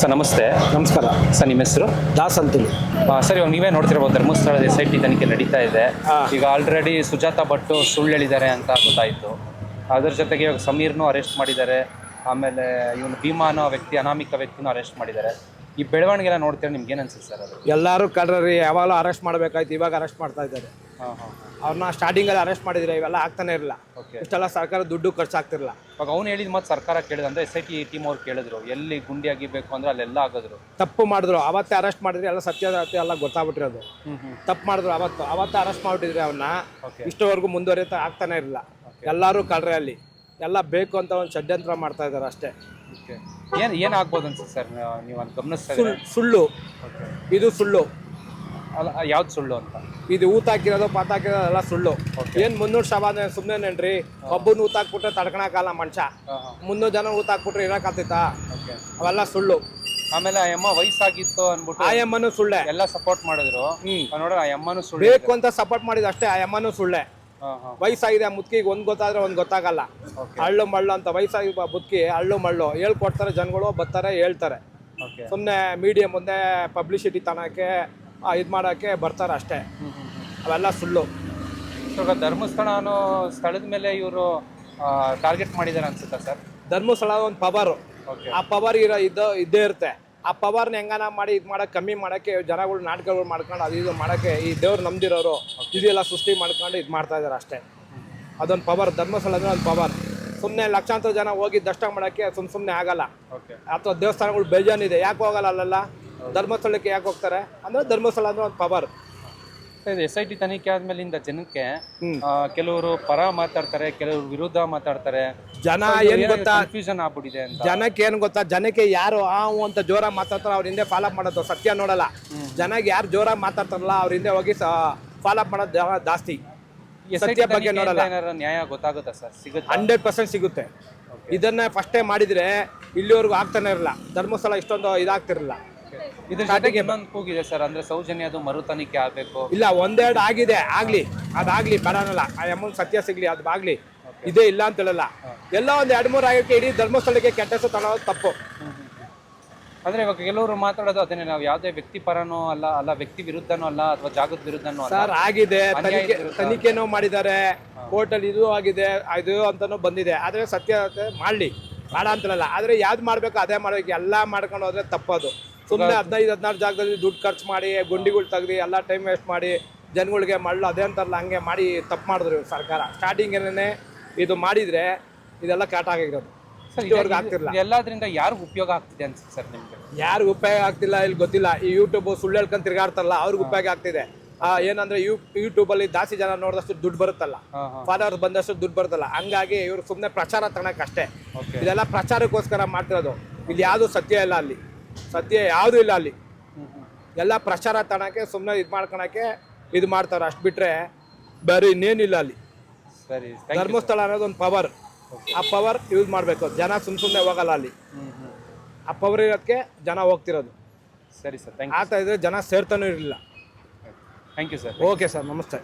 Sir ನಮಸ್ತೆ. ನಮಸ್ಕಾರ. Sir ನಿಮ್ಮ ಹೆಸರು? ದಾಸ್ ಅಂತೇಳಿ ಸರ್ ಇವಾಗ ನೀವೇ ನೋಡ್ತಿರ್ಬೋದು ಧರ್ಮಸ್ಥಳದ ಎಸ್ ಐ ಟಿ ತನಿಖೆ ನಡೀತಾ ಇದೆ. ಈಗ ಆಲ್ರೆಡಿ ಸುಜಾತ ಭಟ್ಟು ಸುಳ್ಳು ಹೇಳಿದ್ದಾರೆ ಅಂತ ಗೊತ್ತಾಯಿತು. ಅದರ ಜೊತೆಗೆ ಇವಾಗ ಸಮೀರ್ನೂ ಅರೆಸ್ಟ್ ಮಾಡಿದ್ದಾರೆ. ಆಮೇಲೆ ಇವನು ಭೀಮಾ ಅನ್ನೋ ವ್ಯಕ್ತಿ ಅನಾಮಿಕ ವ್ಯಕ್ತಿನೂ ಅರೆಸ್ಟ್ ಮಾಡಿದ್ದಾರೆ. ಈ ಬೆಳವಣಿಗೆ ಎಲ್ಲ ನೋಡ್ತೀರಾ ನಿಮ್ಗೆ ಏನು ಅನ್ಸುತ್ತೆ ಸರ್ ಅದು? ಎಲ್ಲರೂ ಕಡ್ರಿ ಯಾವಾಗಲೂ ಅರೆಸ್ಟ್ ಮಾಡ್ಬೇಕಾಯ್ತು ಇವಾಗ ಅರೆಸ್ಟ್ ಮಾಡ್ತಾ ಇದ್ದಾರೆ. ಹಾಂ ಹಾಂ ಅವ್ರನ್ನ ಸ್ಟಾರ್ಟಿಂಗಲ್ಲಿ ಅರೆಸ್ಟ್ ಮಾಡಿದ್ರೆ ಇವೆಲ್ಲ ಆಗ್ತಾನೆ ಇರಲಿಲ್ಲ ಓಕೆ ಇಷ್ಟೆಲ್ಲ ಸರ್ಕಾರ ದುಡ್ಡು ಖರ್ಚಾಗ್ತಿರಲಿಲ್ಲ ಇವಾಗ ಅವ್ನು ಹೇಳಿದ ಮತ್ತೆ ಸರ್ಕಾರ ಕೇಳಿದಂದ್ರೆ ಎಸ್ ಐ ಟಿ ಟೀಮ್ ಅವ್ರು ಕೇಳಿದ್ರು ಎಲ್ಲಿ ಗುಂಡಿ ಆಗಿಬೇಕು ಅಂದ್ರೆ ಅಲ್ಲೆಲ್ಲ ಆಗಿದ್ರು ತಪ್ಪು ಮಾಡಿದ್ರು ಅವತ್ತೇ ಅರೆಸ್ಟ್ ಮಾಡಿದ್ರೆ ಎಲ್ಲ ಸತ್ಯಾಸತ್ಯ ಎಲ್ಲ ಗೊತ್ತಾಗ್ಬಿಟ್ಟಿರೋದು. ಹ್ಞೂ ಹ್ಞೂ ತಪ್ಪು ಮಾಡಿದ್ರು ಅವತ್ತು ಅವತ್ತೇ ಅರೆಸ್ಟ್ ಮಾಡಿಬಿಟ್ಟಿದ್ರೆ ಅವನ್ನ ಓಕೆ ಇಷ್ಟವರೆಗೂ ಮುಂದುವರಿತಾ ಆಗ್ತಾನೆ ಇರಲಿಲ್ಲ ಎಲ್ಲರೂ ಕಡ್ರೆ ಅಲ್ಲಿ. ಎಲ್ಲ ಬೇಕು ಅಂತ ಒಂದು ಷಡ್ಯಂತ್ರ ಮಾಡ್ತಾ ಇದ್ದಾರೆ ಅಷ್ಟೇ. ಓಕೆ. ಏನು ಆಗ್ಬೋದು ಅನ್ಸುತ್ತೆ ಸರ್ ನೀವು ಒಂದು ಗಮನಿಸ್ತಾ ಸುಳ್- ಸುಳ್ಳು ಇದು ಸುಳ್ಳು. ಅಲ್ಲ ಯಾವ್ದು ಸುಳ್ಳು ಅಂತ? ಇದು ಊತ ಹಾಕಿರೋದು ಪಾತ ಹಾಕಿರೋದು ಎಲ್ಲ ಸುಳ್ಳು. Okay. ಏನ್ ಮುನ್ನೂರು ಶವಾದ ಸುಮ್ಮನೆನ್ರಿ ಒಬ್ಬನ ಊತ ಹಾಕ್ಬಿಟ್ರೆ ತಡ್ಕೊಳಕ್ಕಾಗಲ್ಲ ಮನುಷ್ಯ. ಮುನ್ನೂರು ಜನ ಊತ ಹಾಕ್ಬಿಟ್ರೆ ಓಕೆ. ಅವೆಲ್ಲ ಸುಳ್ಳು. ಆಮೇಲೆ ಆ ಅಮ್ಮ ವಯಸ್ಸಾಗಿತ್ತು ಅನ್ಬಿಟ್ಟು ಆ ಎಮ್ಮನು ಸುಳ್ಳೆ. ಎಲ್ಲ ಸಪೋರ್ಟ್ ಮಾಡಿದ್ರು. ಹ್ಮ್. ನೋಡ್ರಿ ಆ ಅಮ್ಮನೂ ಸುಳ್ಳು. ಬೇಕು ಅಂತ ಸಪೋರ್ಟ್ ಮಾಡಿದ ಅಷ್ಟೇ ಆ ಎಮ್ಮನು ಸುಳ್ಳೆ. ವಯಸ್ಸಾಗಿದೆ ಆ ಮುದ್ಕಿಗೆ ಒಂದು ಗೊತ್ತಾದ್ರೆ ಒಂದು ಗೊತ್ತಾಗಲ್ಲ. ಹಳ್ಳು ಮಳ್ಳು ಅಂತ ವಯಸ್ಸಾಗಿ ಬುದ್ಕಿ ಹಳ್ಳು ಮಳ್ಳು. ಹೇಳ್ಕೊಡ್ತಾರೆ ಜನಗಳು ಬರ್ತಾರೆ ಹೇಳ್ತಾರೆ. ಸುಮ್ಮನೆ ಮೀಡಿಯಾ ಮುಂದೆ ಪಬ್ಲಿಸಿಟಿ ತನಕ್ಕೆ ಇದು ಮಾಡೋಕ್ಕೆ ಬರ್ತಾರೆ ಅಷ್ಟೇ. ಅವೆಲ್ಲ ಸುಳ್ಳು. ಇವಾಗ ಧರ್ಮಸ್ಥಳ ಅನ್ನೋ ಸ್ಥಳದ ಮೇಲೆ ಇವರು ಟಾರ್ಗೆಟ್ ಮಾಡಿದ್ದಾರೆ ಅನ್ಸುತ್ತಾ ಸರ್? ಧರ್ಮಸ್ಥಳ ಒಂದು ಪವರು. ಆ ಪವರ್ ಇರೋ ಇದ್ದು ಇದ್ದೇ ಇರುತ್ತೆ. ಆ ಪವರ್ನ ಹೆಂಗನ ಮಾಡಿ ಇದು ಮಾಡಕ್ಕೆ ಕಮ್ಮಿ ಮಾಡೋಕ್ಕೆ ಜನಗಳು ನಾಟಕಗಳು ಮಾಡ್ಕೊಂಡು ಅದು ಇದು ಮಾಡೋಕ್ಕೆ ಈ ದೇವ್ರು ನಂಬ್ದಿರೋರು ಇದೆಲ್ಲ ಸೃಷ್ಟಿ ಮಾಡ್ಕೊಂಡು ಇದು ಮಾಡ್ತಾ ಇದ್ದಾರೆ ಅಷ್ಟೇ. ಅದೊಂದು ಪವರ್ ಧರ್ಮಸ್ಥಳ ಅಂದ್ರೆ ಒಂದು ಪವರ್. ಸುಮ್ಮನೆ ಲಕ್ಷಾಂತರ ಜನ ಹೋಗಿ ದರ್ಶನ ಮಾಡೋಕ್ಕೆ ಸುಮ್ಮ ಸುಮ್ಮನೆ ಆಗಲ್ಲ. ಓಕೆ ಅಥವಾ ದೇವಸ್ಥಾನಗಳು ಬೇಜಾನಿದೆ ಯಾಕೆ ಹೋಗಲ್ಲ ಅಲ್ಲೆಲ್ಲ? ಧರ್ಮಸ್ಥಳಕ್ಕೆ ಯಾಕೆ ಹೋಗ್ತಾರೆ? ಅಂದರೆ ಧರ್ಮಸ್ಥಳ ಅಂದ್ರೆ ಒಂದು ಪವರ್. ಎಸ್ ಐ ಟಿ ತನಿಖೆ ಆದ್ಮೇಲಿಂದ ಜನಕ್ಕೆ. ಆ, ಕೆಲವರು ಪರ ಮಾತಾಡ್ತಾರೆ ಕೆಲವರು ವಿರುದ್ಧ ಮಾತಾಡ್ತಾರೆ. ಜನ ಏನ್ ಗೊತ್ತಾ? ಕನ್ಫ್ಯೂಷನ್ ಆಗ್ಬಿಟ್ಟಿದೆ ಅಂತ. ಜನಕ್ಕೆ ಏನ್ ಗೊತ್ತಾ? ಜನಕ್ಕೆ ಯಾರು ಆ ಅಂತ ಜೋರ ಮಾತಾಡ್ತಾರೋ ಅವ್ರ ಹಿಂದೆ ಫಾಲೋ ಮಾಡೋದು ಸತ್ಯ ನೋಡಲ್ಲ. ಜನಕ್ಕೆ ಯಾರು ಜೋರ ಮಾತಾಡ್ತಾರಲ್ಲ ಅವ್ರ ಹಿಂದೆ ಹೋಗಿ ಫಾಲೋ ಮಾಡೋದು ಜಾ- ಜಾಸ್ತಿ. ಎಸ್ ಐ ಸತ್ಯ ಬಗ್ಗೆ ನೋಡಲ್ಲ. ಏನಾರ ನ್ಯಾಯ ಗೊತ್ತಾಗುತ್ತಾ ಸರ್? ಸಿಗುತ್ತೆ? ಹಂಡ್ರೆಡ್ ಪರ್ಸೆಂಟ್ ಸಿಗುತ್ತೆ. ಇದನ್ನ ಫಸ್ಟೇ ಮಾಡಿದ್ರೆ ಇಲ್ಲಿವರೆಗೂ ಆಗ್ತಾನೆ ಇರಲ್ಲ. ಧರ್ಮಸ್ಥಳ ಇಷ್ಟೊಂದು ಇದಾಗ್ತಿರಲಿಲ್ಲ ಇದ್ರ ಜೊತೆಗೆ ಇನ್ನೊಂದು ಕೂಗಿದೆ ಸರ್ ಅಂದ್ರೆ ಸೌಜನ್ಯ ಅದು ಮರು ತನಿಖೆ ಆಗ್ಬೇಕು. ಇಲ್ಲ ಒಂದೆರಡು ಆಗಿದೆ ಆಗ್ಲಿ ಅದಾಗ್ಲಿ ಬೇಡನಲ್ಲ ಆ ಅಮೌಂಟ್ ಸತ್ಯ ಸಿಗ್ಲಿ ಅದು ಆಗ್ಲಿ ಇದೇ ಇಲ್ಲ ಅಂತ ಹೇಳಲ್ಲ. ಎಲ್ಲ ಒಂದ್ ಎರಡ್ ಮೂರು ಆಗೋಕೆ ಇಡೀ ಧರ್ಮಸ್ಥಳಕ್ಕೆ ಕೆಟ್ಟ ಹೆಸರು ತಗೊಳ್ಳೋದು ತಪ್ಪು ಅಂದ್ರೆ ಇವಾಗ ಕೆಲವರು ಮಾತಾಡೋದು ಅದನ್ನೇ ನಾವು ಯಾವುದೇ ವ್ಯಕ್ತಿ ಪರನೋ ಅಲ್ಲ ಅಲ್ಲ ವ್ಯಕ್ತಿ ವಿರುದ್ಧನೋ ಅಲ್ಲ ಅಥವಾ ಜಾಗದ ವಿರುದ್ಧನೋ ಅಲ್ಲ. ಸರ್ ಆಗಿದೆ. ತನಿಖೆ. ತನಿಖೆನೂ ಮಾಡಿದ್ದಾರೆ. ಕೋರ್ಟಲ್ಲಿ ಇದು ಆಗಿದೆ ಇದು ಅಂತಾನು ಬಂದಿದೆ. ಆದ್ರೆ ಸತ್ಯ ಮಾಡ್ಲಿ. ಬೇಡ ಅಂತಲ್ಲ ಆದ್ರೆ ಯಾವ್ದು ಮಾಡ್ಬೇಕು ಅದೇ ಮಾಡ್ಬೇಕು ಎಲ್ಲ ಮಾಡ್ಕೊಂಡು ಹೋದ್ರೆ ತಪ್ಪದು. ಸುಮ್ಮನೆ ಹದಿನೈದು ಹದಿನಾರು ಜಾಗದಲ್ಲಿ ದುಡ್ಡು ಖರ್ಚು ಮಾಡಿ ಗುಂಡಿಗಳು ತೆಗ್ದು ಎಲ್ಲ ಟೈಮ್ ವೇಸ್ಟ್ ಮಾಡಿ ಜನಗಳಿಗೆ ಮಳ್ಳು ಅದೇ ಅಂತಾರಲ್ಲ ಹಂಗೆ ಮಾಡಿ ತಪ್ಪು ಮಾಡಿದ್ರು ಸರ್ಕಾರ. ಸರ್ಕಾರ ಸ್ಟಾರ್ಟಿಂಗೇನೆ ಇದು ಮಾಡಿದ್ರೆ ಇದೆಲ್ಲ ಕಾಟ ಆಗಿರೋದು. ಇಷ್ಟವರೆಗೂ ಆಗ್ತಿರ್ಲಿಲ್ಲ. ಎಲ್ಲದ್ರಿಂದ ಯಾರಿಗೂ ಉಪಯೋಗ ಆಗ್ತಿದೆ ಅನ್ಸುತ್ತೆ ಸರ್ ನಿಮಗೆ? ಯಾರಿಗೂ ಉಪಯೋಗ ಆಗ್ತಿಲ್ಲ ಇಲ್ಲಿ ಗೊತ್ತಿಲ್ಲ. ಈ ಯೂಟ್ಯೂಬ್ ಸುಳ್ಳು ಹೇಳ್ಕೊಂಡು ತಿರ್ಗಾಡ್ತಾರಲ್ಲ ಅವ್ರಿಗೆ ಉಪಯೋಗ ಆಗ್ತಿದೆ. ಆ, ಏನಂದ್ರೆ ಯೂ ಯೂಟ್ಯೂಬಲ್ಲಿ ಜಾಸ್ತಿ ಜನ ನೋಡಿದಷ್ಟು ದುಡ್ಡು ಬರುತ್ತಲ್ಲ ಫಾಲೋವರ್ಸ್ ಬಂದಷ್ಟು ದುಡ್ಡು ಬರುತ್ತಲ್ಲ ಹಂಗಾಗಿ ಇವರು ಸುಮ್ಮನೆ ಪ್ರಚಾರ ತಗೊಳಕ್ ಅಷ್ಟೇ. ಇದೆಲ್ಲ ಪ್ರಚಾರಕ್ಕೋಸ್ಕರ ಮಾಡ್ತಿರೋದು. ಇಲ್ಲಿ ಯಾವುದು ಸತ್ಯ ಇಲ್ಲ ಅಲ್ಲಿ. ಸತ್ಯ ಯಾವುದೂ ಇಲ್ಲ ಅಲ್ಲಿ. ಎಲ್ಲ ಪ್ರಚಾರ ತಣಕ್ಕೆ ಸುಮ್ಮನೆ ಇದು ಮಾಡ್ಕೊಳಕ್ಕೆ ಇದು ಮಾಡ್ತಾರೆ. ಅಷ್ಟು ಬಿಟ್ರೆ ಬೇರೆ ಇನ್ನೇನಿಲ್ಲ ಅಲ್ಲಿ. ಸರಿ ಧರ್ಮಸ್ಥಳ ಅನ್ನೋದು ಒಂದು ಪವರ್ ಆ ಪವರ್ ಯೂಸ್ ಮಾಡಬೇಕು. ಜನ ಸುಮ್ಮ ಸುಮ್ಮನೆ ಹೋಗಲ್ಲ ಅಲ್ಲಿ. ಆ ಪವರ್ ಇರೋದಕ್ಕೆ ಜನ ಹೋಗ್ತಿರೋದು. ಸರಿ ಸರ್ ಥ್ಯಾಂಕ್ ಆಗ್ತಾ ಇದ್ರೆ ಜನ ಸೇರ್ತಾನೂ ಇರಲಿಲ್ಲ. Thank you sir okay sir ನಮಸ್ತೆ.